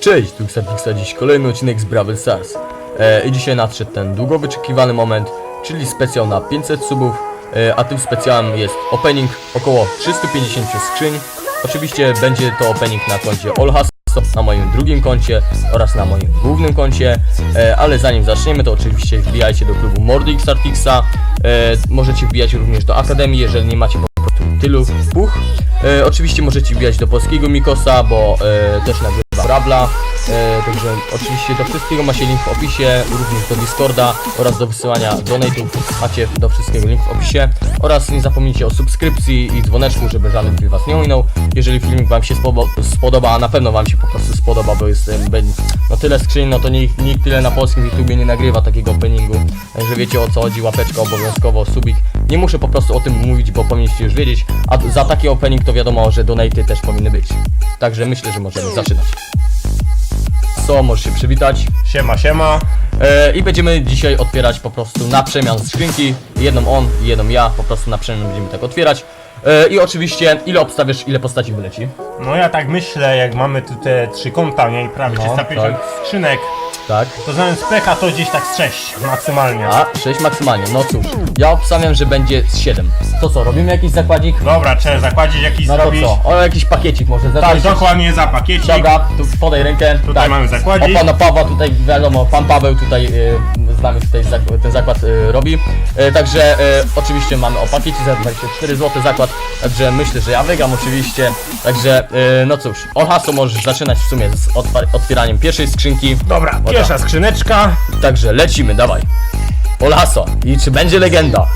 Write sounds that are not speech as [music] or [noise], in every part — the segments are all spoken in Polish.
Cześć, tu Xafixa, dziś kolejny odcinek z Brawl Stars. E, I dzisiaj nadszedł ten długo wyczekiwany moment, czyli specjal na 500 subów, e, a tym specjalem jest opening około 350 skrzyń. Oczywiście będzie to opening na koncie Olhas, na moim drugim koncie oraz na moim głównym koncie, e, ale zanim zaczniemy to oczywiście wbijajcie do klubu Mordic Artixa, e, możecie wbijać również do Akademii, jeżeli nie macie po prostu tylu puch. E, oczywiście możecie wbijać do polskiego Mikosa, bo e, też nagrywa Brabla. E, także oczywiście do wszystkiego macie link w opisie, również do Discorda oraz do wysyłania donate'ów macie do wszystkiego link w opisie oraz nie zapomnijcie o subskrypcji i dzwoneczku, żeby żaden film was nie ominął. Jeżeli filmik wam się spodoba, a na pewno wam się po prostu spodoba, bo jest no tyle skrzyń, no to nikt, nikt tyle na polskim YouTubie nie nagrywa takiego openingu, także wiecie o co chodzi, łapeczka obowiązkowo, subik. Nie muszę po prostu o tym mówić, bo powinniście już wiedzieć, a za taki opening to wiadomo, że donaty też powinny być. Także myślę, że możemy zaczynać. Co, możesz się przywitać. Siema, siema. E, I będziemy dzisiaj otwierać po prostu na przemian skrzynki. Jedną on, jedną ja, po prostu na przemian będziemy tak otwierać. E, I oczywiście, ile obstawiasz, ile postaci wyleci? No ja tak myślę, jak mamy tu te trzy kąta, nie? I prawie No, 350 skrzynek, Tak. to znając peka to gdzieś tak z 6 maksymalnie. A, 6 maksymalnie. No cóż, ja obstawiam, że będzie z 7. To co, robimy jakiś zakładnik? Dobra, trzeba zakładzić jakiś No to zrobić. co? O, jakiś pakiecik może Tak, zacząć. dokładnie za pakiecik. Dobra, tu podaj rękę. Tutaj tak. mamy zakładzik. O pana Pawła tutaj wiadomo, pan Paweł tutaj y, z nami tutaj zak ten zakład y, robi. Y, także y, oczywiście mamy o pakiecie za 24 zł zakład, także myślę, że ja wygram oczywiście. Także y, no cóż, Olhaso możesz zaczynać w sumie z otwieraniem pierwszej skrzynki. Dobra, pierwsza tak. skrzyneczka. Także lecimy, dawaj. Olhaso i czy będzie legenda?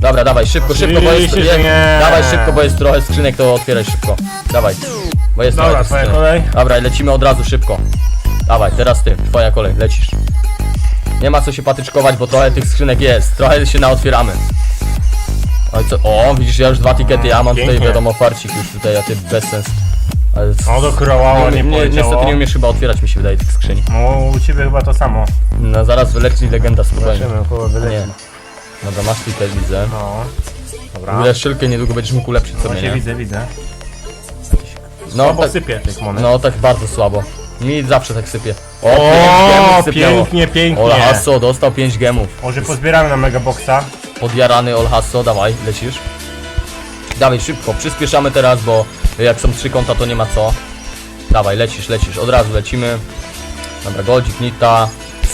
Dobra, dawaj, szybko, szybko, bo jest, jest. Dawaj szybko, bo jest trochę skrzynek, to otwieraj szybko. Dawaj. Bo jest Dobra, trochę twoja skrzynek. kolej. Dobra, lecimy od razu szybko. Dawaj, teraz ty, twoja kolej, lecisz. Nie ma co się patyczkować, bo trochę tych skrzynek jest. Trochę się naotwieramy. Oj, co? O, widzisz, ja już dwa tikety, ja mam tutaj Pięknie. wiadomo farcik już tutaj, a ty bez sens. Ale c- O, do kroła, nie, nie, poleciało. niestety nie umiesz chyba otwierać, mi się wydaje, tych skrzyni. No, u ciebie chyba to samo. No zaraz wyleci legenda spokojnie. Zobaczymy, kogo wyleci. Nie. Dobra, masz ticket, widzę. No. Dobra. ogóle szylkę niedługo będziesz mógł ulepszyć sobie, Właśnie nie? widzę, widzę. No tak, sypie tych no tak bardzo słabo. Mi zawsze tak sypie. O, gemów pięknie, pięknie. Olhasso dostał 5 gemów. Może pozbieramy na megaboxa. Podjarany Olhasso, dawaj, lecisz. Dawaj szybko, przyspieszamy teraz, bo jak są trzy konta to nie ma co. Dawaj, lecisz, lecisz, od razu lecimy. Dobra, Goldzik, Nita,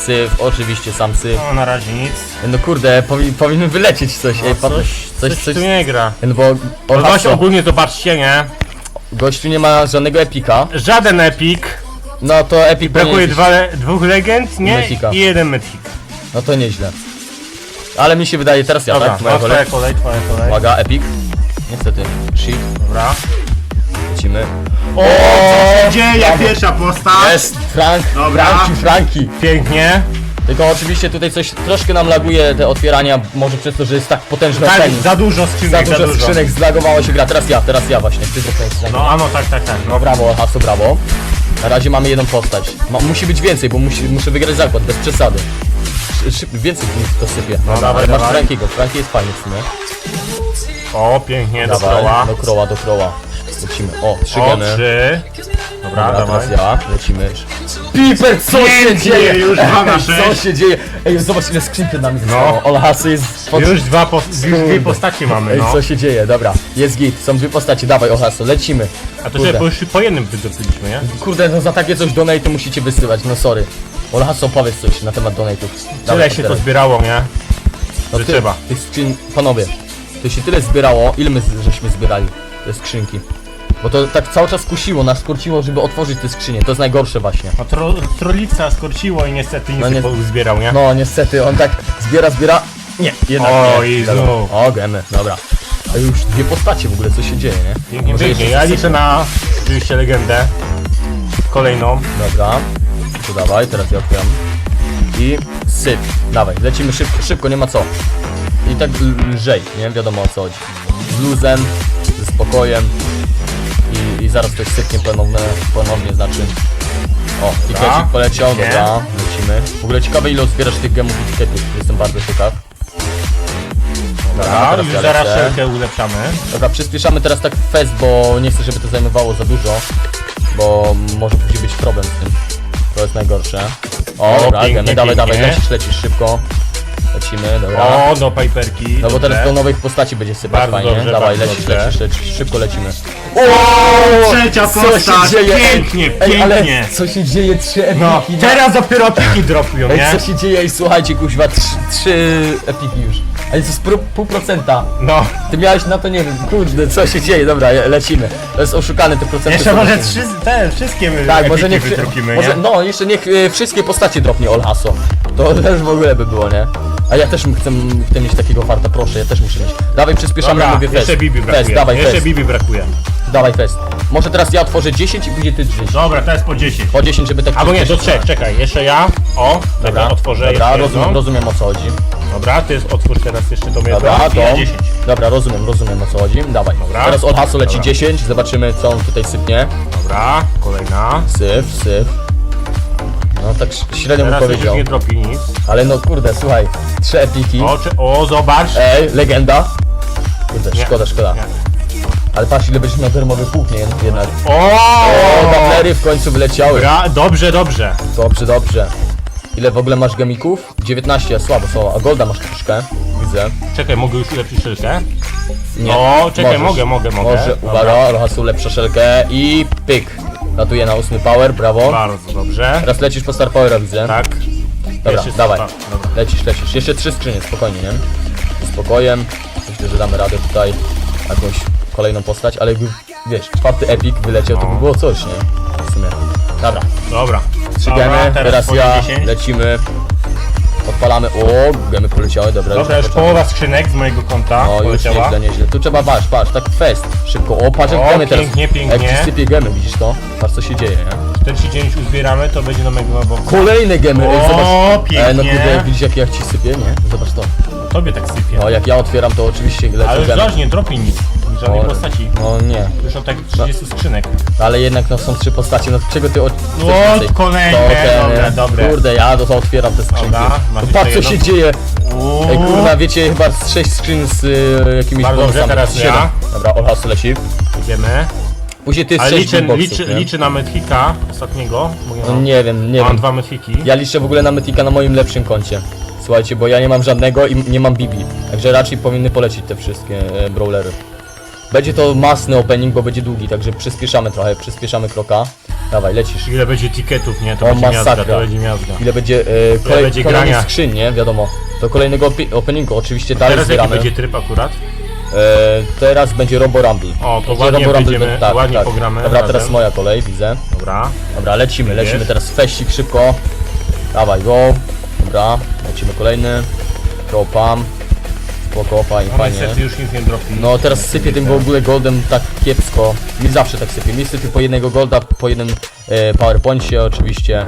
Syf, oczywiście sam Syf. No, na razie nic. No kurde, powi powinien wylecieć coś, ej, No, pa- coś, coś, coś, coś, tu nie gra. No bo No właśnie ogólnie zobaczcie, nie? gościu nie ma żadnego epika, Żaden epic. No to epik Brakuje powinien- dwa, dwóch legend, nie? Mythika. I jeden mythic. No to nieźle. Ale mi się wydaje, teraz ja, Dobra, tak? Moja no, kolej. twoja kolej, twoja kolej. Uwaga, epic. Niestety, shit, Dobra. lecimy. O, dzieje pierwsza postać. Jest, Frank, Dobra. Franki, Franki. Pięknie. Tylko oczywiście tutaj coś troszkę nam laguje te otwierania, może przez to, że jest tak potężny Tak, za dużo Za skrzynek, dużo skrzynek, zlagowało się gra. Teraz ja, teraz ja właśnie. Ty to No, ano, tak, tak, tak. No brawo, Hasu, brawo. Na razie mamy jedną postać. Ma, musi być więcej, bo musi, muszę wygrać zakład, bez przesady. Szy, więcej mi to sypie. No, dawaj, ale masz dawaj. Frankiego. Franki jest fajny w sumie. O, pięknie, do Dawaj, kroła. do kroła, do kroła. Lecimy. O, trzy O, gemy. trzy. Dobra, Dobra, dawaj. teraz ja. Lecimy. Piper, co się Pięknie, dzieje? już dwa na Ej, [laughs] Co sześć. się dzieje? Ej, zobacz ile skrzyn przed nami zostało. No. Olhasy jest... Pod... Już dwa, po, już dwie postaci mamy, Ej, no. co się dzieje? Dobra, jest git. Są dwie postacie. Dawaj, Olhaso, lecimy. A to Kurde. się, bo już po jednym wydobyliśmy, nie? Kurde, no za takie coś donate musicie wysyłać, no sorry. Olhaso, powiedz coś na temat donate'ów. Tyle się to zbierało, nie? No ty- trzeba. Tych skrzyń, panowie, to się tyle zbierało, ile my z- żeśmy zbierali te skrzynki. Bo to tak cały czas kusiło, nas kurciło, żeby otworzyć te skrzynie, to jest najgorsze właśnie. No tro, trolica skorciło i niestety nic No nie nie- zbierał, nie? No niestety, on tak zbiera, zbiera... Nie, jednak O, nie. Dobra. O, gemy, dobra. A już dwie postacie w ogóle, co się dzieje, nie? Pięknie, Może jeszcze Ja coś- liczę na oczywiście legendę. Kolejną. Dobra, to dawaj, teraz ja otwieram. I syp, dawaj, lecimy szybko, szybko, nie ma co. I tak l- lżej, nie wiadomo o co chodzi. Z luzem, ze spokojem. Zaraz ktoś sypnie ponowne, ponownie, znaczy... O, tikecik poleciał, Nie. dobra, lecimy. W ogóle ciekawe ile zbierasz tych gemów i tiketów, jestem bardzo ciekaw. Dobra, Dobra, teraz już ja zaraz lecę. szelkę ulepszamy. Dobra, przyspieszamy teraz tak fest, bo nie chcę, żeby to zajmowało za dużo. bo może później być problem z tym. To jest najgorsze. O, O, dobra, pięknie, gemy, dawaj, dawaj, pięknie. lecisz, lecisz szybko. Lecimy, dobra. O, do piperki. No bo dobrze. teraz do nowych postaci będzie sypać Bardzo fajnie. dobrze, dawaj, bardzo lecisz, dobrze. lecisz, lecisz, szybko lecimy. Trzecia Co się postać, dzieje? Ej, pięknie, ale pięknie. co się dzieje? Trzy No, epiki. na- teraz dopiero opiki dropują, Ej, nie? co się dzieje? Ej, słuchajcie, kuźwa, trzy, trzy epiki już. Ale to jest pró- pół procenta. No. Ty miałeś na to, nie wiem, kurde, co się dzieje? Dobra, je- lecimy. To jest oszukane te procenty. Jeszcze są może oszukane. trzy, te, wszystkie my Tak, może niech, może, nie? no jeszcze niech e, wszystkie postacie dropnie Olhaso. To [laughs] też w ogóle by było, nie? A ja też chcę, chcę mieć takiego farta, proszę, ja też muszę mieć. Dawaj, przyspieszamy, Dobra, mówię fest. jeszcze Bibi Fest, brakuje. dawaj jeszcze fest, Bibi brakuje. Dawaj fest. Może teraz ja otworzę 10 i później ty 10. Dobra, to jest po 10. Po 10, żeby tak Albo nie, do trzech, czekaj, jeszcze ja. O, dobra, otworzę Dobra, jeszcze rozumiem, jedną. rozumiem o co chodzi. Dobra, ty otwórz teraz jeszcze tą jedną. Dobra, I ja to. 10. Dobra, rozumiem, rozumiem o co chodzi. Dawaj. Dobra. Teraz od hasu leci Dobra. 10, zobaczymy co on tutaj sypnie. Dobra, kolejna. Syf, syf. No tak ś- średnio bym Teraz już powiedział. nie dropi nic. Ale no kurde, słuchaj, trzy epiki. O, czy, o zobacz. Ej, legenda. Kurde, Nie. szkoda, szkoda. Nie. Ale patrz ile będziesz miał darmowy punkt, nie? Jednak. O, batlery w końcu wyleciały. Dobra, dobrze, dobrze. Dobrze, dobrze. Ile w ogóle masz gemików? 19, słabo, słabo. A golda masz troszkę, widzę. Czekaj, mogę już ulepszyć szelkę? Nie. O, czekaj, Możesz. mogę, mogę, mogę. Może, uwaga, Rohasu lepsza szelkę i pyk. Latuje na ósmy power, brawo. Bardzo dobrze. Teraz lecisz po Star Powera, widzę. Tak. Dobra, Jeszcze dawaj. stopa. Dobra. Lecisz, lecisz. Jeszcze trzy skrzynie, spokojnie, nie? Z spokojem. Myślę, że damy radę tutaj jakąś kolejną postać, ale jakby, wiesz, czwarty epic wyleciał, to by No. było coś, nie? W sumie. Dobra, Dobra. trzy Dobra, gemy, teraz twoje ja, 10. lecimy. Odpalamy, o, gemy poleciały, dobra. Dobra, już poczekaj. połowa skrzynek z mojego konta O, już poleciała. nieźle, nieźle. Tu trzeba, patrz, patrz, tak fest, szybko. O, patrz jak O, gemy teraz. pięknie, pięknie. Jak ci sypie gemy, widzisz to? Patrz co się dzieje, nie? 49 uzbieramy, to będzie na mega box. Kolejne gemy, ej, O, zobacz. pięknie. E, no kurde, widzisz jak, jak ci sypie, nie? Zobacz to. Tobie tak sypie. No, jak ja otwieram, to oczywiście lecą Ale już gemy. zaś nie dropi nic. Żadnej O, postaci. No nie, Już od tak 30 skrzynek. ale jednak no są trzy postacie, no czego ty chcesz O, więcej? kolejne, To dobre, dobre. Kurde, ja to, otwieram te skrzynki. Dobra, masz No, patrz co jeszcze się jedną? dzieje. Uuu. Ej, kurwa, wiecie, chyba z sześć skrzyń z y, jakimiś Bardzo dobrze, bonusami. teraz ja. Siedem. Dobra, Olhasu leci. Idziemy. Później ty z Ale sześć liczę, boxów, liczę, nie? liczę na Medhika ostatniego. Bo ja No mam, nie wiem, nie mam wiem. dwa Medhiki. Ja liczę w ogóle na Mytika na moim lepszym koncie. Słuchajcie, bo ja nie mam żadnego i nie mam Bibi. Także raczej powinny polecić te wszystkie e, brawlery. Będzie to masny opening, bo będzie długi, także przyspieszamy trochę, przyspieszamy kroka. Dawaj, lecisz. Ile będzie tiketów, nie? To O, będzie miazga, masakra. to będzie miazga. Ile będzie e, kolej, będzie kolejnych grania? skrzyń, nie? Wiadomo. Do kolejnego opi- openingu oczywiście dalej Teraz jaki zbieramy. będzie tryb akurat? E, teraz będzie Robo Rumble. O, to Będzie ładnie będziemy- tak, ładnie tak. pogramy Dobra, razem. teraz moja kolej, widzę. Dobra. Dobra, lecimy, lecimy Jest. teraz feścik szybko. Dawaj go. Dobra, lecimy kolejny. Go pam. Spoko, fajnie, No fajnie. już nic nie dropi. No teraz sypie tym w ogóle goldem tak kiepsko. Mi zawsze tak sypie. Mi sypie po jednego golda, po jednym e, powerpoincie oczywiście.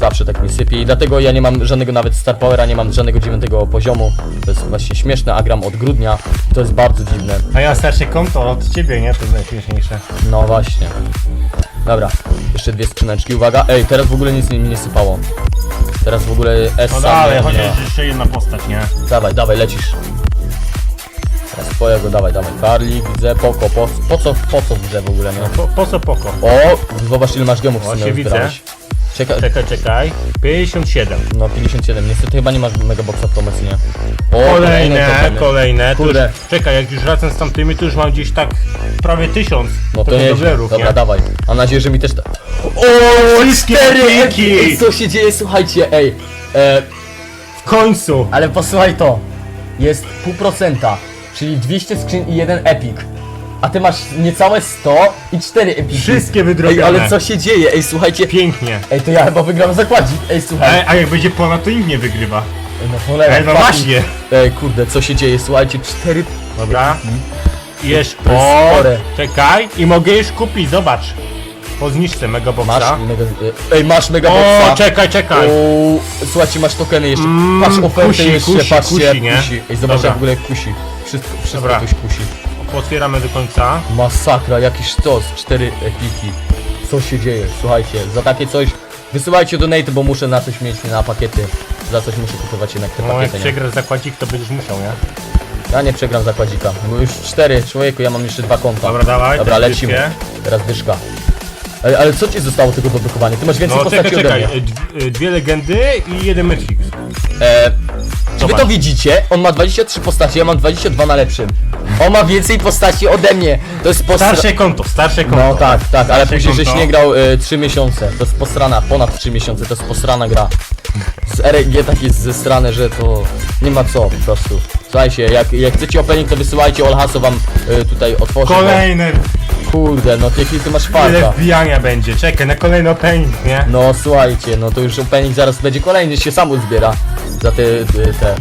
Zawsze tak mi sypie i dlatego ja nie mam żadnego nawet star powera, nie mam żadnego dziewiątego poziomu. To jest właśnie śmieszne, a gram od grudnia. To jest bardzo dziwne. A ja starsze konto od ciebie, nie? To jest najśmieszniejsze. No właśnie. Dobra, jeszcze dwie skrzyneczki, uwaga. Ej, teraz w ogóle nic mi nie sypało. Teraz w ogóle S No sam dalej, nie- chociaż jeszcze jedna postać, nie? Dawaj, dawaj, lecisz. Teraz twojego, dawaj, dawaj. Karli, widzę, poko, po, po co, po co widzę w ogóle, nie? Po, po co poko? O, zobacz ile masz gemów w Właśnie sumie widzę. zbierałeś. Czekaj, Czekaj, czekaj. 57. no 57, niestety chyba nie masz megaboxa promocji, nie? O, Kolejne, tokeny. kolejne. Tu już, Kurde. czekaj, jak już wracam z tamtymi, to już mam gdzieś tak prawie tysiąc. No to tych nie, doblerów, dobra, nie? dawaj. Mam nadzieję, że mi też... ta- O, Wszystkie cztery! Co się dzieje, słuchajcie, ej. E, W końcu! Ale posłuchaj to. Jest pół procenta, czyli 200 skrzyń i jeden epic. A ty masz niecałe 100 i 4 epiki. Wszystkie Ej, wydrobione. ale co się dzieje? Ej, słuchajcie. Pięknie. Ej, to ja chyba wygram zakładzik. Ej, słuchaj. Ej, a jak będzie ponad, to nikt nie wygrywa. Ej, no cholera. Ej, no fucking- właśnie. Ej, kurde, co się dzieje? Słuchajcie, 4... Dobra. I jeszcze... To jest O, spore. czekaj. I mogę już kupić, zobacz. Po zniżce megaboxa. Masz mega... Ej, masz O, megaboxa. czekaj, czekaj. O, słuchajcie, masz tokeny jeszcze. Mm, Patrz, ofertę kusi, jeszcze, kusi, patrzcie, kusi, nie? Ej, zobacz, Dobra. jak w ogóle kusi. Wszystko, wszystko Dobra. kusi. Otwieramy do końca. Masakra, jakiś sztos, cztery epiki. Co się dzieje? Słuchajcie, za takie coś wysyłajcie donate, bo muszę na coś mieć na pakiety. Za coś muszę kupować jednak te No jak pakiety, nie? przegrasz zakładzik, to będziesz musiał, nie? Ja nie przegram zakładzika, bo już cztery, człowieku, ja mam jeszcze dwa konta. Dobra, dawaj, Dobra, te lecimy. wszystkie. Teraz dyszka. Ej, ale co ci zostało tego do blokowania? Ty masz więcej No postaci czekaj, ode czekaj, mnie. e, dw- e, dwie legendy i jeden Netflix. E, wy to widzicie? On ma 23 postaci, ja mam 22 na lepszym. On ma więcej postaci ode mnie. To jest postra... Starsze konto, starsze konto. No tak, tak, ale Starsze później żeś konto. nie grał y, 3 miesiące. To jest posrana, ponad 3 miesiące, to jest posrana gra. Z RNG tak jest ze strony, że to nie ma co po prostu. Słuchajcie, jak, jak chcecie opening, to wysyłajcie, Olhaso wam y, tutaj otworzy. bo- Kolejne, Kurde, no ty ty masz tyle farta. wbijania będzie. Czekaj, na kolejny opening, nie? No słuchajcie, no to już opening zaraz będzie kolejny, się sam uzbiera za te, te, te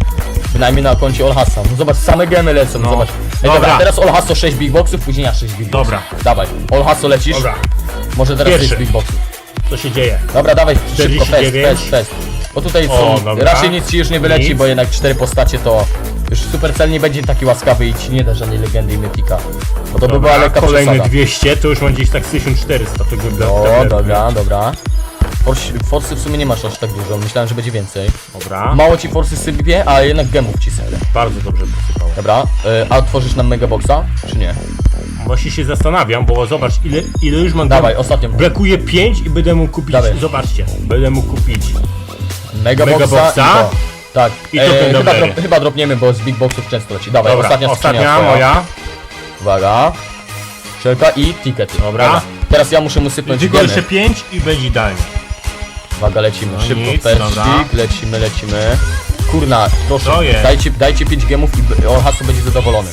bynajmniej na koncie Olhasa. No zobacz, same gemy lecą, No. zobacz. Ej, dobra. Dobra. teraz Olhaso 6 big boxów, później ja 6 big boxów. Dobra. Dawaj, Olhaso lecisz? Dobra, Może teraz Pierwszy. 6 big boxów. co się dzieje? Dobra, dawaj, szybko, fest, 49. fest, fest. Bo tutaj O, są, dobra. raczej nic ci już nie wyleci, Nic. bo jednak cztery postacie to już Supercell nie będzie taki łaskawy i ci nie da żadnej legendy i mytika. Bo to by była lekka kolejne przesada. 200, to już mam gdzieś tak z 1400 tego dla O, dla- dobra, dobra. Forsy w sumie nie masz aż tak dużo, myślałem, że będzie więcej. Dobra, Mało ci forsy sypie, a jednak gemów ci sypie. bardzo dobrze posypało. Dobra, y, a otworzysz nam megaboxa, czy nie? Właśnie się zastanawiam, bo zobacz ile, ile już mam Dawaj, gem- ostatnią. Brakuje 5 i będę mógł kupić, Dawaj. zobaczcie, będę mógł kupić Megaboxa, Megaboxa? i to. Tak, I e, token chyba, dobry. drop, chyba dropniemy, bo z big boxów często leci. Dawaj, Dobra, ostatnia ostatnia, skrzynia twoja. moja. Uwaga. Szelka i tikety. Dobra. Teraz ja muszę mu sypnąć Tylko jeszcze 5 i będzie idealnie. Uwaga, lecimy. No Szybko, nic, lecimy, lecimy. Kurna, proszę, To jest. dajcie, dajcie 5 gemów i b- będzie zadowolony.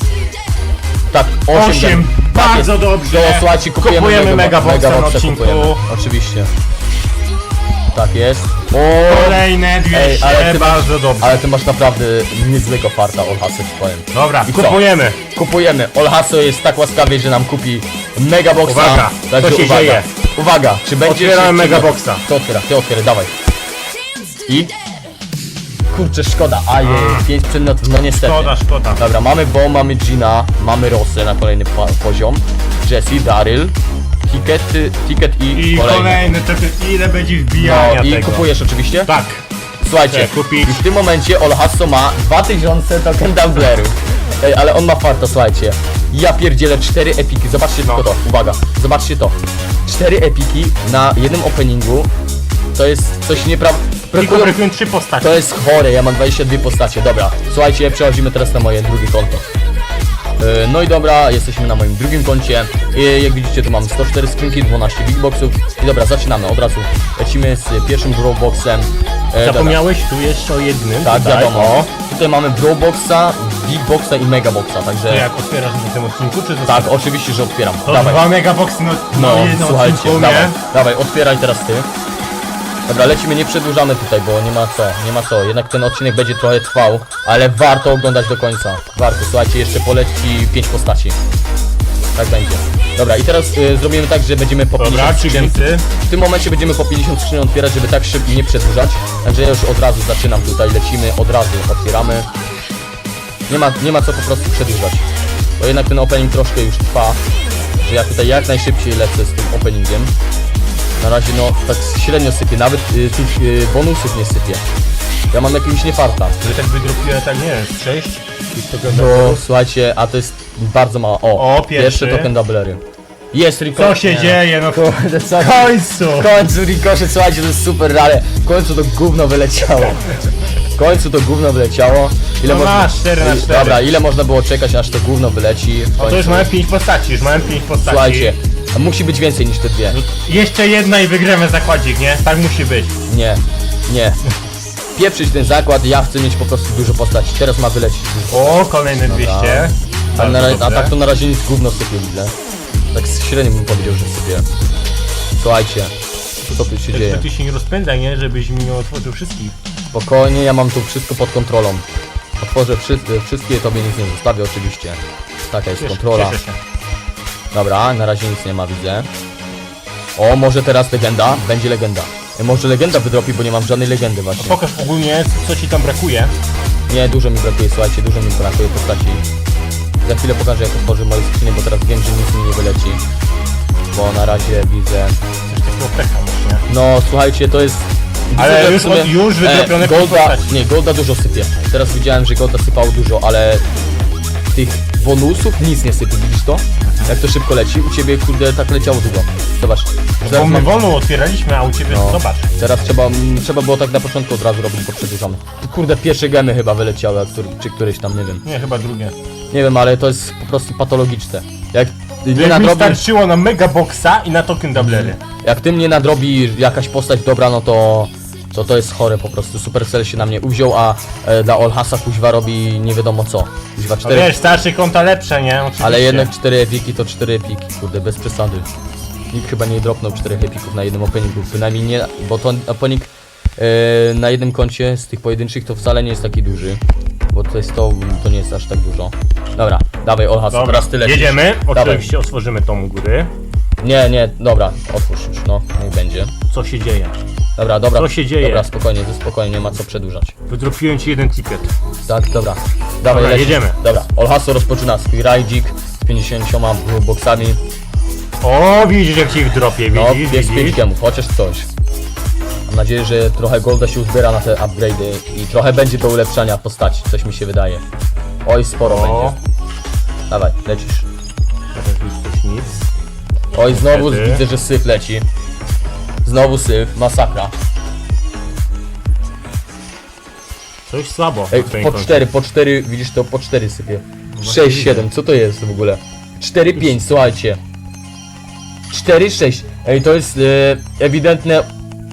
Tak, 8 Osiem. Tak bardzo dobrze. No, słuchajcie, kupujemy, Kupujemy mega, Megaboxa na odcinku. Oczywiście. Tak jest. O, Kolejne 200, Ej, ale ty masz- bardzo dobrze. ale ty masz naprawdę niezłego farta, Olhasu, ci powiem. Dobra, I co? kupujemy. Kupujemy. Olhaso jest tak łaskawy, że nam kupi Megaboxa. Uwaga, co się uwaga. dzieje? Uwaga, czy będzie Otwieramy się- Megaboxa. To otwiera, ty otwieraj, dawaj. I? Kurczę, szkoda, a jej, 5 przedmiotów, no niestety. Szkoda, szkoda. Dobra, mamy Bo, mamy Gina, mamy Rosę na kolejny pa- poziom, Jessie, Daryl, Ticket, Ticket i, I kolejny. kolejny, to ty- ile będzie wbijania No i tego. kupujesz oczywiście? Tak. Słuchajcie, Chcę kupić. i w tym momencie Olhasso ma 2000 token doublerów. Ej, ale on ma farta, słuchajcie. Ja pierdzielę 4 epiki, zobaczcie No. tylko to, uwaga, zobaczcie to. 4 epiki na jednym openingu, to jest coś nieprawdopodobnego. Tylko brakują trzy postacie. To jest chore, ja mam 22 postacie, dobra. Słuchajcie, przechodzimy teraz na moje drugie konto. Yy, No i dobra, jesteśmy na moim drugim koncie. Yy, Jak widzicie, tu mam 104 skrzynki, 12 big boxów. I dobra, zaczynamy od razu. Lecimy z pierwszym brawlboxem. Yy, Zapomniałeś tu jeszcze o jednym. tak, tutaj. wiadomo. Tutaj mamy Brawlboxa, Big Boxa i Mega Boxa, To także... jak otwierasz na tym odcinku, czy Tak, oczywiście, że otwieram. To Dawaj. dwa megaboxy No, jednym słuchajcie, dawaj, dawaj, otwieraj teraz ty. Dobra, lecimy, nie przedłużamy tutaj, bo nie ma co, nie ma co. Jednak ten odcinek będzie trochę trwał, ale warto oglądać do końca. Warto, słuchajcie, jeszcze poleci 5 postaci. Tak będzie. Dobra, i teraz y, zrobimy tak, że będziemy po 50 Dobra, skrzyń. czynicy. W tym momencie będziemy po 50 skrzyń otwierać, żeby tak szybko nie przedłużać. Także ja już od razu zaczynam tutaj, lecimy, od razu otwieramy. Nie ma, nie ma co po prostu przedłużać. Bo jednak ten opening troszkę już trwa, że ja tutaj jak najszybciej lecę z tym openingiem. Na razie no tak średnio sypię, nawet y, tych y, bonusów nie sypię. Ja mam jakiegoś niefarta. Że tak wydropiłem, tak nie wiem, z 6? No słuchajcie, a to jest bardzo mało. O, O, pierwszy. token doublery. Jest Co ricochet. się Nie, dzieje, no no. Kurde, co? w końcu! W końcu ricochet, słuchajcie, to jest super, ale w końcu to gówno wyleciało. W końcu to gówno wyleciało. Ile No masz, cztery na I- cztery. Dobra, ile można było czekać, aż to gówno wyleci? W O, to już końcu. mamy 5 postaci, już mamy 5 postaci. Słuchajcie, a musi być więcej niż te dwie. Jeszcze jedna i wygramy zakładzik, nie? Tak musi być. Nie, nie. Pieprzyć ten zakład, ja chcę mieć po prostu dużo postaci. Teraz ma wylecieć. O, kolejne 200. A, Bardzo na, ra- a dobrze. tak to na razie nic gówno sypie, widzę. Tak średnio bym powiedział, że sypie. Słuchajcie, co tu się dzieje? Tylko ty się nie rozpędzaj, nie? Żebyś mi nie otworzył wszystkich. Spokojnie, ja mam tu wszystko pod kontrolą. Otworzę wszyscy, wszystkie, tobie nic nie zostawię oczywiście. Taka jest Cieszę, kontrola. cieszę się. Dobra, na razie nic nie ma, widzę. O, może teraz legenda? Będzie legenda. E, Może legenda wydropi, bo nie mam żadnej legendy właśnie. Pokaż ogólnie, co ci tam brakuje. Nie, dużo mi brakuje, słuchajcie, dużo mi brakuje postaci. Za chwilę pokażę jak otworzę moje skrzynie, bo teraz wiem, że nic mi nie wyleci. Bo na razie widzę... Coś takiego pecha nie? No, słuchajcie, to jest... Ale widzę, że już sumie- od- już wydropione e, Golda, postaci. Nie, Golda dużo sypie. Teraz widziałem, że Golda sypało dużo, ale... Tych bonusów nic nie sypie, widzisz to? Jak to szybko leci, u ciebie kurde tak leciało długo. Zobacz, Bo Zaraz my mam- wolno otwieraliśmy, a u ciebie No. zobacz. Teraz trzeba, mm, trzeba było tak na początku od razu robić, bo przedłużamy. Kurde, pierwsze gemy chyba wyleciały, a który, czy któryś tam, nie wiem. Nie, chyba drugie. Nie wiem, ale to jest po prostu patologiczne. Jak nie Jak mi nadrobisz, starczyło na megaboxa i na token doublery. jak tym nie nadrobi jakaś postać dobra, no to to, to jest chore po prostu. Supercell się na mnie uwziął, a e, dla Olhasa kuźwa robi nie wiadomo co. Kuźwa No cztery, wiesz, starsze konta lepsze, nie? Oczywiście. ale jednak cztery epiki to cztery epiki, kurde, bez przesady. Nikt chyba nie dropnął czterech epików na jednym openingu, bynajmniej nie, bo to opening e, na jednym koncie z tych pojedynczych to wcale nie jest taki duży. Bo to jest to, to nie jest aż tak dużo. Dobra, dawaj Olhas, Dobra, teraz tyle. jedziemy. Dawaj. Oczywiście otworzymy tą góry. Nie, nie, dobra, otwórz już, no, niech będzie. Co się dzieje? Dobra, dobra. Co się dzieje? Dobra, spokojnie, ze spokojnie, nie ma co przedłużać. Wydropiłem ci jeden ticket. Tak, dobra. Dawaj, Dobra, lecisz. jedziemy. Dobra, Olhaso rozpoczyna swój rajdzik z 50 boksami. O, widzisz jak ci ich dropię, No, widzisz, jest 5 widzisz? gemów, chociaż coś. Mam nadzieję, że trochę golda się uzbiera na te upgrade'y i trochę będzie do ulepszania postaci, coś mi się wydaje. Oj, sporo O. będzie. Dawaj, lecisz. Teraz już coś nic. Oj, znowu Niestety. widzę, że syf leci. Znowu syf, masakra. Coś słabo. Ej, na twoim po koncie. 4, po 4, widzisz to, po 4 sypie. właśnie 6, widzę. 7, co to jest w ogóle? 4, 5, słuchajcie. 4, 6. Ej, to jest e, ewidentne...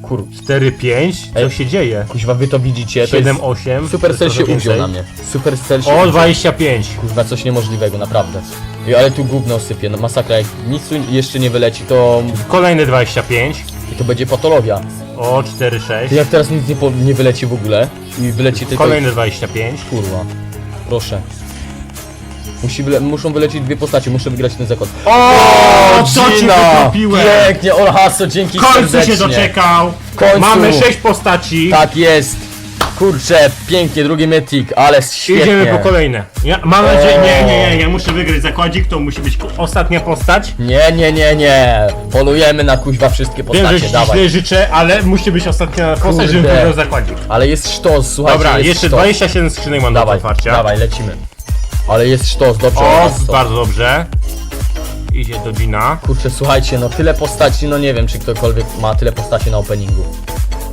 Kur... 4, 5, co Ej. się dzieje? Kuźwa, wy to widzicie, to 7, jest... 8. Supercell się uwziął na mnie. Supercell się O, uwziął. 25. Kurwa, coś niemożliwego, naprawdę. Ale tu gówno sypie, no masakra, jak nic tu jeszcze nie wyleci, to... Kolejny 25. to będzie patologia. O, 4, 6. Jak teraz nic nie, po, nie wyleci w ogóle i wyleci tylko... Kolejny 25. Kurwa, proszę. Musi wyle muszą wylecieć dwie postacie, muszę wygrać ten zakład. O, co ci Gina! wytropiłem? Pięknie, Olhaso, dzięki W końcu serdecznie. się doczekał. W końcu. Mamy 6 postaci. Tak jest. Kurczę, pięknie, drugi mythic, ale świetnie. Idziemy po kolejne. Ja, mam nadzieję, nie, nie, nie, ja muszę wygrać zakładzik, to musi być ostatnia postać. Nie, nie, nie, nie. Polujemy na kuźwa wszystkie Wiem, że postacie, ci źle dawaj. życzę, ale musi być ostatnia postać, żebym Kurde. wygrał zakładzik. Ale jest sztos, słuchajcie, Dobra, jest jeszcze sztos. 27 skrzynek mam do Dawaj, otwarcia. dawaj, lecimy. Ale jest sztos, dobrze. O, Olhaso. bardzo dobrze. Idzie do Gina. Kurczę, słuchajcie, no tyle postaci, no nie wiem, czy ktokolwiek ma tyle postaci na openingu.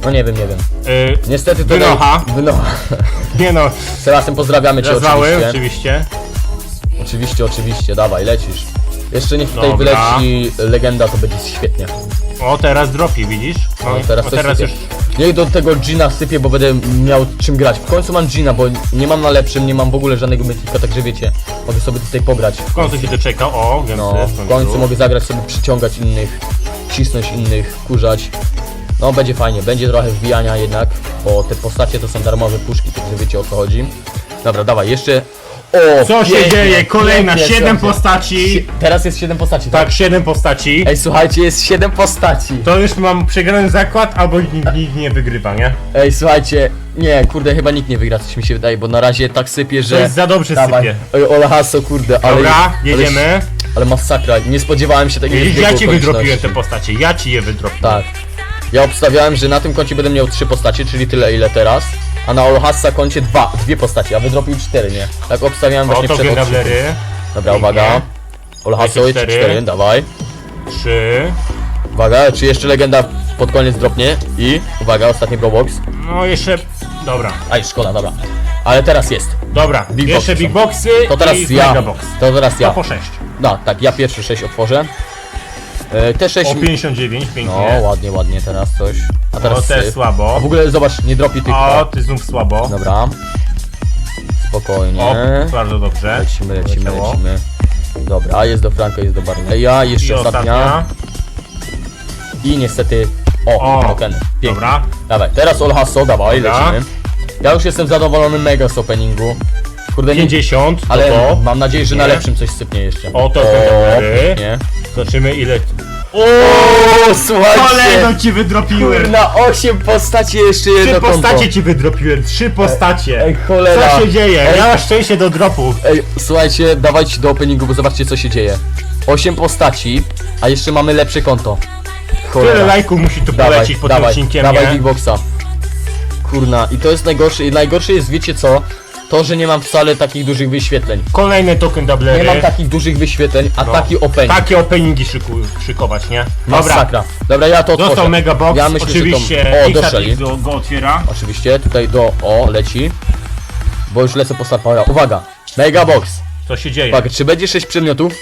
No nie wiem, nie wiem. Yy, Niestety to... Wynocha. Wynocha. nie no, Sebastian, pozdrawiamy cię rozwały oczywiście. oczywiście. Oczywiście, oczywiście, dawaj, lecisz. Jeszcze niech tutaj Dobra. wyleci legenda, to będzie świetnie. O, teraz dropi, widzisz? No, No, teraz, o, coś teraz sypie. już Niech do tego Gina sypie, bo będę miał czym grać. W końcu mam Gina, bo nie mam na lepszym, nie mam w ogóle żadnego mytika, także wiecie, mogę sobie tutaj pograć. w końcu się doczekał. O, więc No, w końcu mogę zagrać sobie, przyciągać innych, cisnąć innych, kurzać. No, będzie fajnie, będzie trochę wbijania jednak, bo te postacie to są darmowe puszki, także wiecie o co chodzi. Dobra, dawaj, jeszcze... O, Co się pięknie, dzieje? Kolejna pięknie, 7 słuchajcie. postaci. Teraz jest 7 postaci, tak? Tak, 7 postaci. Ej, słuchajcie, jest 7 postaci. To już mam przegrany zakład, albo nikt, nikt nie wygrywa, nie? Ej, słuchajcie, nie, kurde, chyba nikt nie wygra, coś mi się wydaje, bo na razie tak sypie, To że... jest za dobrze sypie. Ej, Olahaso, kurde, ale... Dobra, ale- jedziemy. Ale masakra, nie spodziewałem się takiego Ja zbiegu ci wydropiłem okoliczności. te postacie, ja ci je wydropiłem. Tak. Ja obstawiałem, że na tym koncie będę miał trzy postacie, czyli tyle ile teraz. A na Olhassa koncie dwa, dwie postacie, a wydropił cztery, nie? Tak obstawiałem właśnie to przed odcinkiem. gablery. Dobra, Pięknie. uwaga. Olhasso cztery. cztery, dawaj. 3. Uwaga, czy jeszcze legenda pod koniec dropnie? I, uwaga, ostatni Probox. No jeszcze. Dobra, Aj, szkoda, dobra. Ale teraz jest. dobra. Big jeszcze big boxy To teraz i ja. mega box. To teraz To ja. po 6. No, tak, ja pierwszy sześć otworzę. E, te sześć... O 59, No, pięknie. ładnie, ładnie teraz coś. A O, teraz też syf. słabo. A w ogóle zobacz, nie dropi tych. O, ty znów słabo. Dobra. Spokojnie. O, bardzo dobrze. Lecimy, lecimy, Leciało. lecimy. Dobra, jest do Franka, jest do Barleya, I jeszcze ostatnia. ostatnia. I niestety. O, O, tokeny. Pięknie. Dobra. Dawaj, teraz Olhasso, dawaj, Dobra. lecimy. Ja już jestem zadowolony mega z openingu. Kurde, nie, 50. ale to to. mam nadzieję, że na Nie. lepszym coś sypnie jeszcze. O, to gablery. nie. Zobaczymy ile. O, słuchajcie! Kolego ci wydropiłem! Na 8 postaci jeszcze jedno Trzy postacie ci wydropiłem, trzy postacie! Ej, cholera. Co się dzieje? Ej. Ja mam szczęście do dropu. Ej, słuchajcie, dawajcie do openingu, bo zobaczcie co się dzieje. 8 postaci, a jeszcze mamy lepsze konto. Tyle lajków musi tu Dawaj, polecieć pod tym dawaj, odcinkiem, dawaj nie? Big Boxa. Kurna, i to jest najgorsze, i najgorsze jest, wiecie co? To, że nie mam wcale takich dużych wyświetleń. Kolejny token Nie doublery. mam takich dużych wyświetleń, a No. taki opening. Takie openingi szyku, szykować, nie? Dobra. Masakra. Dobra, ja to otworzę. Dostał mega box, Ja myślę, oczywiście że to... O, Xatrix doszeli. go, go otwiera. Oczywiście, tutaj do... O, leci. Bo już lecę po Star Powera. Uwaga! Mega box. Co się dzieje? Uwaga, czy będzie 6 przedmiotów?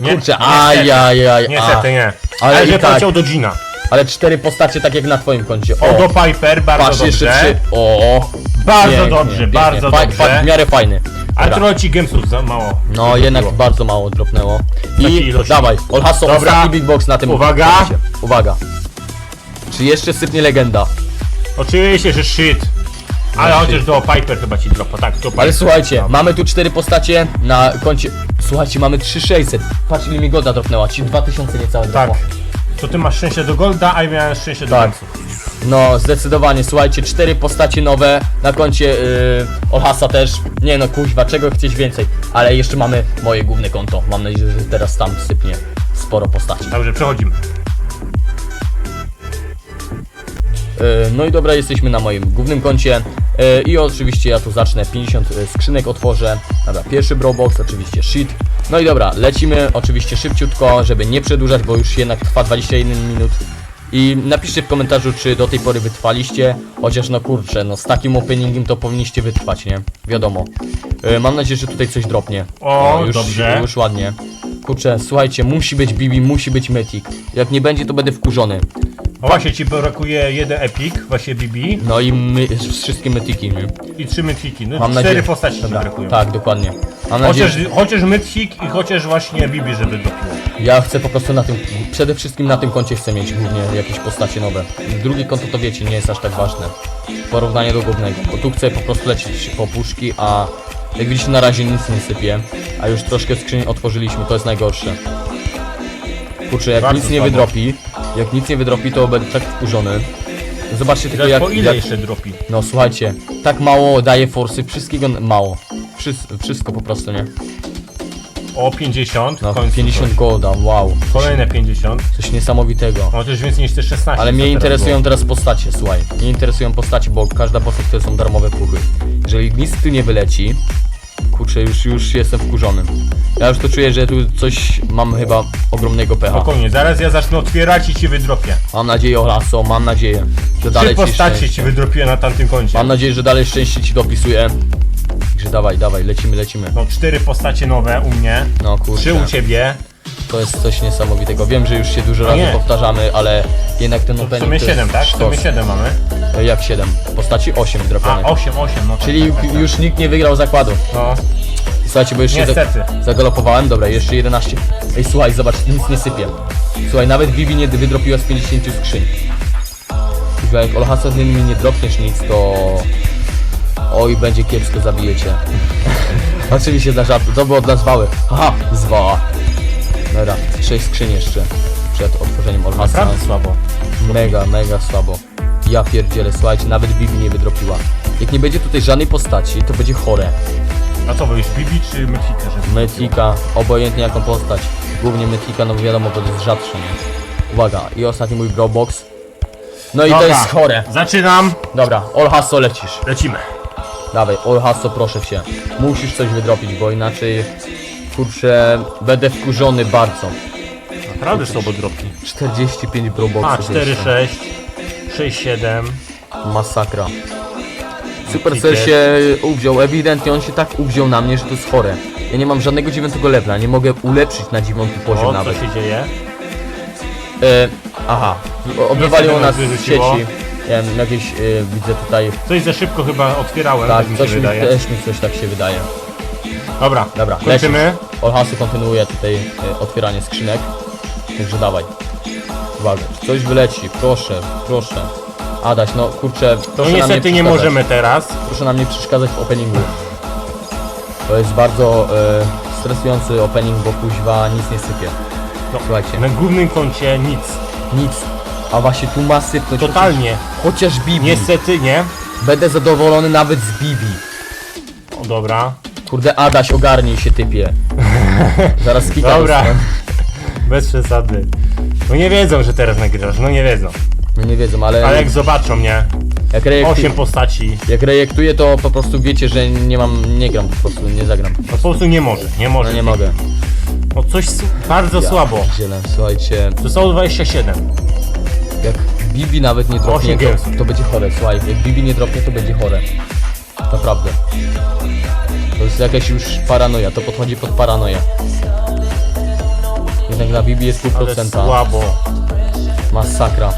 Nie, Kurczę, niestety. ajajaj. Niestety nie. Ale Ale i że tak. poleciał do Gina. Ale cztery postacie tak jak na twoim koncie. O, do O, Piper, bardzo patrz jeszcze dobrze. trzy. O, Bardzo pięknie, dobrze, pięknie. bardzo Fa- dobrze. fa- w miarę fajny. Ale Dobra. trochę ci gemsów za mało. No jednak bardzo mało dropnęło. Takiej I ilości. dawaj, Olhasso, Dobra. ostatni big box na tym Uwaga. Uwaga. Czy jeszcze sypnie legenda? Oczywiście, że shit. Ale No, chociaż shit. do Piper chyba ci dropa, tak, Piper. Ale słuchajcie, mamy tu cztery postacie na koncie. Słuchajcie, mamy 3600. Patrz ile mi goda dropnęła, ci 2000 niecałe Tak. To ty masz szczęście do Golda, a ja miałem szczęście do Tak. No, zdecydowanie, słuchajcie, cztery postacie nowe na koncie yy, Olhasa też. Nie no, kuźwa, czego chcieć więcej. Ale jeszcze mamy moje główne konto. Mam nadzieję, że teraz tam sypnie sporo postaci. Dobrze, przechodzimy. Yy, no i dobra, jesteśmy na moim głównym koncie. Yy, I oczywiście ja tu zacznę, 50 skrzynek otworzę. Dobra, pierwszy brawlbox, oczywiście shit. No i dobra, lecimy oczywiście szybciutko, żeby nie przedłużać, bo już jednak trwa 21 minut. I napiszcie w komentarzu, czy do tej pory wytrwaliście, chociaż no kurczę, no z takim openingiem to powinniście wytrwać, nie? Wiadomo. Yy, mam nadzieję, że tutaj coś dropnie. O, już, dobrze. Już ładnie. Kurczę, słuchajcie, musi być Bibi, musi być Mythic. Jak nie będzie, to będę wkurzony. O właśnie ci brakuje jeden Epic, właśnie BB No i my, wszystkie Mythiki, nie? i trzy Mythiki. No Mam cztery nadzieję. postaci ci Dobra, brakują. Tak, dokładnie. Mam nadzieję, Chociaż, że chociaż Mythik i chociaż właśnie BB, żeby dopiło. ja chcę po prostu na tym, przede wszystkim na tym koncie chcę mieć głównie jakieś postacie nowe. Drugie konto to wiecie, nie jest aż tak ważne. W porównaniu do głównego. Bo tu chcę po prostu lecieć po puszki, a jak widzicie na razie nic nie sypie. A już troszkę skrzyń otworzyliśmy, to jest najgorsze. Kurczę, jak Bardzo nic nie słabo. wydropi, jak nic nie wydropi, to będę tak wkurzony. Zobaczcie tylko Jak, jak, po ile jak jeszcze dropi? No słuchajcie, tak mało daje forsy, wszystkiego mało. Wszys- wszystko po prostu, nie? O 50 No, w końcu. 50 golda, wow. Kolejne 50. Coś niesamowitego. No też więcej niż te 16. Ale co mnie teraz interesują było. teraz postacie, słuchaj. Mnie interesują postacie, bo każda postać to są darmowe puchy. Jeżeli nic tu nie wyleci, kurczę, już, już jestem wkurzony. Ja już to czuję, że tu coś mam chyba ogromnego pecha. Spokojnie, zaraz ja zacznę otwierać i ci wydropię. Mam nadzieję, Olaso, mam nadzieję, że dalej Trzy ci postacie szczęście. ci wydropiłem na tamtym koncie. Mam nadzieję, że dalej szczęście ci dopisuje. Także dawaj, dawaj, lecimy, lecimy. No cztery postacie nowe u mnie. No kurczę. Trzy u ciebie. To jest coś niesamowitego. Wiem, że już się dużo razy nie. powtarzamy, ale jednak ten To w opening sumie to jest 7, tak? W sumie sztos. 7 mamy. E, Jak 7? Postaci 8 A, dropionych. 8, 8, no tak, Czyli tak, tak, tak. już nikt nie wygrał zakładu. No, Słuchajcie, bo jeszcze Niestety. za zagalopowałem. Dobra, jeszcze 11. Ej, słuchaj, zobacz, nic nie sypie. Słuchaj, nawet Vivi nie wydropiła z 50 skrzyń. Słuchaj, jak Olhasa z nimi nie dropniesz nic, to... Oj, będzie kiepsko, zabijecie. [laughs] Oczywiście dla żartu, to było dla zwały. Haha, zwała. Dobra, 6 skrzyń jeszcze przed otworzeniem Olhasa. naprawdę słabo. Mega, mega słabo. Ja pierdzielę, słuchajcie, nawet Bibi nie wydropiła. Jak nie będzie tutaj żadnej postaci, to będzie chore. A co, wolisz Bibi czy Mythika? żeby- Metlika, obojętnie jaką postać. Głównie Metlika, no wiadomo, to jest rzadsze, nie? Uwaga, i ostatni mój Brawlbox. No i to Dobra, jest chore. Zaczynam. Dobra, All Hasso lecisz. Lecimy. Dawaj, All Hasso proszę cię. Musisz coś wydropić, bo inaczej, kurczę, będę wkurzony bardzo. Naprawdę słabo dropki. 45 A, Brawlboxów 4, jeszcze. 6, 6, 7. Masakra. Supercell się uwziął, ewidentnie on się tak uwziął na mnie, że to jest chore. Ja nie mam żadnego dziewiątego levela, nie mogę ulepszyć na dziewiąty poziom O, co nawet. się dzieje? E, aha, o- obywaliło Nic nas wyrzuciło. sieci. Nie wiem, jakieś, e, widzę tutaj, Coś za szybko chyba otwierałem, tak, tak, mi się coś mi, wydaje. też mi coś tak się wydaje. Dobra, Dobra, kończymy. Olhasu kontynuuje tutaj e, otwieranie skrzynek, także dawaj. Uwaga, czy coś wyleci, proszę, proszę. Adaś, no kurczę, No proszę nam niestety nie przeszkadzać. możemy teraz. Proszę nam nie przeszkadzać w openingu. To jest bardzo e, stresujący opening, bo kuźwa nic nie sypie. No, Słuchajcie, Na głównym koncie nic. nic. A właśnie tu ma sypnąć. Totalnie. Chociaż Bibi. Niestety nie. Będę zadowolony nawet z Bibi. O, dobra. Kurde, Adaś, ogarnij się typie. Zaraz kita Dobra. dostanę. Bez przesady. No nie wiedzą, że teraz nagrywasz, no nie wiedzą. No nie wiedzą, ale... Ale jak zobaczą mnie, Jak, rejektu... 8 postaci. jak rejektuję, to po prostu wiecie, że nie mam, nie gram po prostu, nie zagram. No po prostu nie może, nie może. No nie mogę. No coś bardzo słabo. Dzielę, słuchajcie, Zostało 27. jak Bibi nawet nie dropnie, Osiem to, to będzie chore, słuchaj, jak Bibi nie dropnie, to będzie chore. Naprawdę. To jest jakaś już paranoja, to podchodzi pod paranoję. Jednak na Bibi jest pół Ale procenta. słabo. Masakra.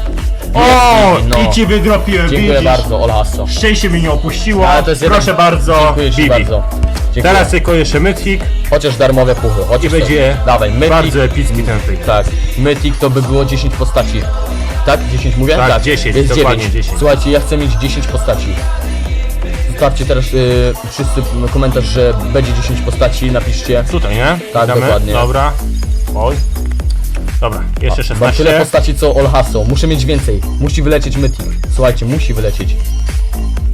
O! Bibi, no. I ci wydropiłem, Dziękuję widzisz? bardzo, Olhasso. Szczęście mi nie opuściło. Ale to jest Proszę jeden- bardzo, Dziękuję Ci Bibi. bardzo. Dziękuję. Teraz tylko jeszcze Mythic Chociaż darmowe puchy. Chociaż i będzie to... Dawaj, Mythic. bardzo epicki ten fake. Tak, Mythic to by było 10 postaci. Tak? 10 mówię? Tak, 10, jest dokładnie 9. 10. Słuchajcie, ja chcę mieć 10 postaci. Zostawcie teraz y, wszyscy komentarz, że będzie 10 postaci, napiszcie. Tutaj, nie? Tak, Damy? dokładnie. Dobra. Oj. Dobra, jeszcze Mam tyle 16. postaci co Olhasso. Muszę mieć więcej. Musi wylecieć Mythic. Słuchajcie, musi wylecieć.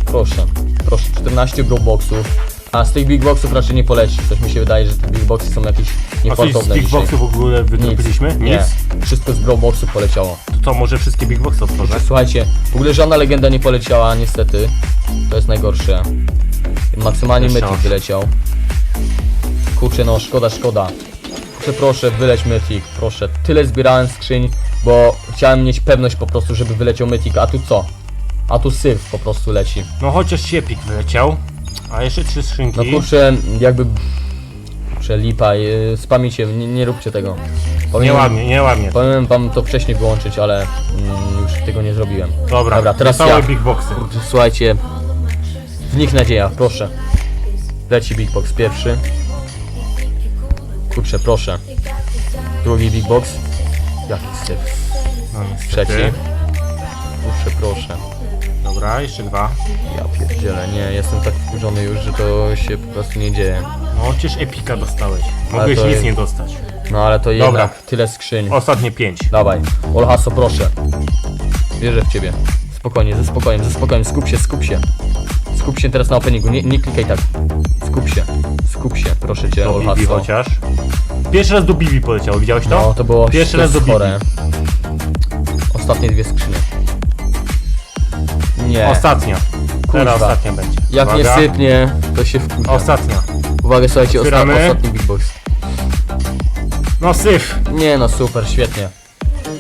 Proszę, proszę, 14 bro boxów. A z tych big boxów raczej nie poleci. Coś mi się wydaje, że te big boxy są jakieś A coś z Big dzisiaj. Boxów w ogóle wydropiliśmy? Nie, Nic? wszystko z bro boxów poleciało. To co, może wszystkie Big Boxy otworzę? Słuchajcie, w ogóle żadna legenda nie poleciała, niestety. To jest najgorsze. Maksymalnie Jeszcze Mythic wyleciał. Kurczę, no szkoda, szkoda. Proszę, proszę, wyleć Mythic, proszę. Tyle zbierałem skrzyń, bo chciałem mieć pewność po prostu, żeby wyleciał Mythic. A tu co? A tu syf po prostu leci. No chociaż siepik wyleciał. A jeszcze trzy skrzynki. No kurczę, jakby... Kurczę, lipa, yy, spamicie, nie, nie róbcie tego. Powinienem- Nieładnie, nieładnie. Powinienem wam to wcześniej wyłączyć, ale mm, już tego nie zrobiłem. Dobra, Dobra teraz całe ja. Big Boxy. Słuchajcie, w nich nadzieja, proszę. Leci Big Box pierwszy. Kurczę, proszę. Drugi Big Box. Jaki syf. No, niestety. Trzeci. Kurczę, proszę. Dobra, jeszcze dwa. Ja pierdzielę, nie, jestem tak wkurzony już, że to się po prostu nie dzieje. No chociaż epika dostałeś. Mogłeś to nic jest- nie dostać. No ale to Dobra. jednak tyle skrzyń. Ostatnie pięć. Dawaj, Olhaso, proszę. Wierzę w ciebie. Spokojnie, ze spokojem, ze spokojem, skup się, skup się. Skup się teraz na openingu, nie, nie klikaj tak. Skup się, skup się, proszę cię, Do Bibi Olhaso. chociaż. Pierwszy raz do Bibi poleciało, widziałeś to? No, to było Pierwszy raz do Bibi. chore. Ostatnie dwie skrzynie. Nie, Ostatnia. Teraz Kurwa. ostatnia będzie. jak nie Uwaga. sypnie, to się wkurza. Ostatnia. Uwaga, słuchajcie, osta Otwieramy. ostatni Big Box. No syf. Nie no, super, świetnie.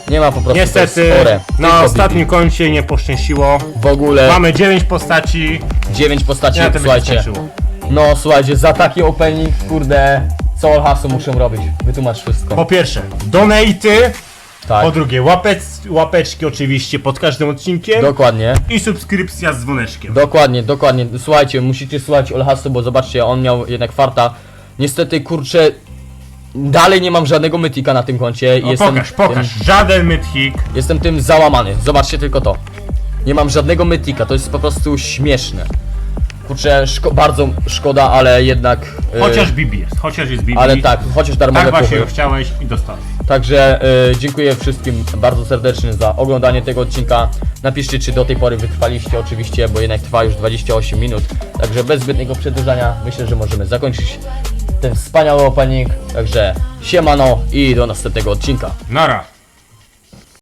Nie ma po prostu, to Niestety jest na ostatnim koncie nie poszczęściło. W ogóle Mamy 9 postaci. 9 postaci, Nie, to by się słuchajcie. skończyło. No słuchajcie, za taki opening, kurde, co Olhasu muszę robić? Wytłumacz wszystko. Po pierwsze, donaty. Tak, Po drugie, łapec, łapeczki oczywiście pod każdym odcinkiem. dokładnie. I subskrypcja z dzwoneczkiem. Dokładnie, dokładnie. Słuchajcie, musicie słuchać Olhasu, bo zobaczcie, on miał jednak farta. Niestety, kurczę, dalej nie mam żadnego mytika na tym koncie. No jestem pokaż, pokaż. Tym, Żaden mythic. jestem tym załamany. Zobaczcie tylko to. Nie mam żadnego mytika, to jest po prostu śmieszne. Kurczę, szko bardzo szkoda, ale jednak... e, Chociaż Bibi jest, chociaż jest Bibi. Ale tak, chociaż darmowe Tak właśnie puchy. chciałeś i dostałeś. Także e, dziękuję wszystkim bardzo serdecznie za oglądanie tego odcinka. Napiszcie, czy do tej pory wytrwaliście oczywiście, bo jednak trwa już 28 minut. Także bez zbytniego przedłużania myślę, że możemy zakończyć ten wspaniały opening. Także siemano i do następnego odcinka. Nara.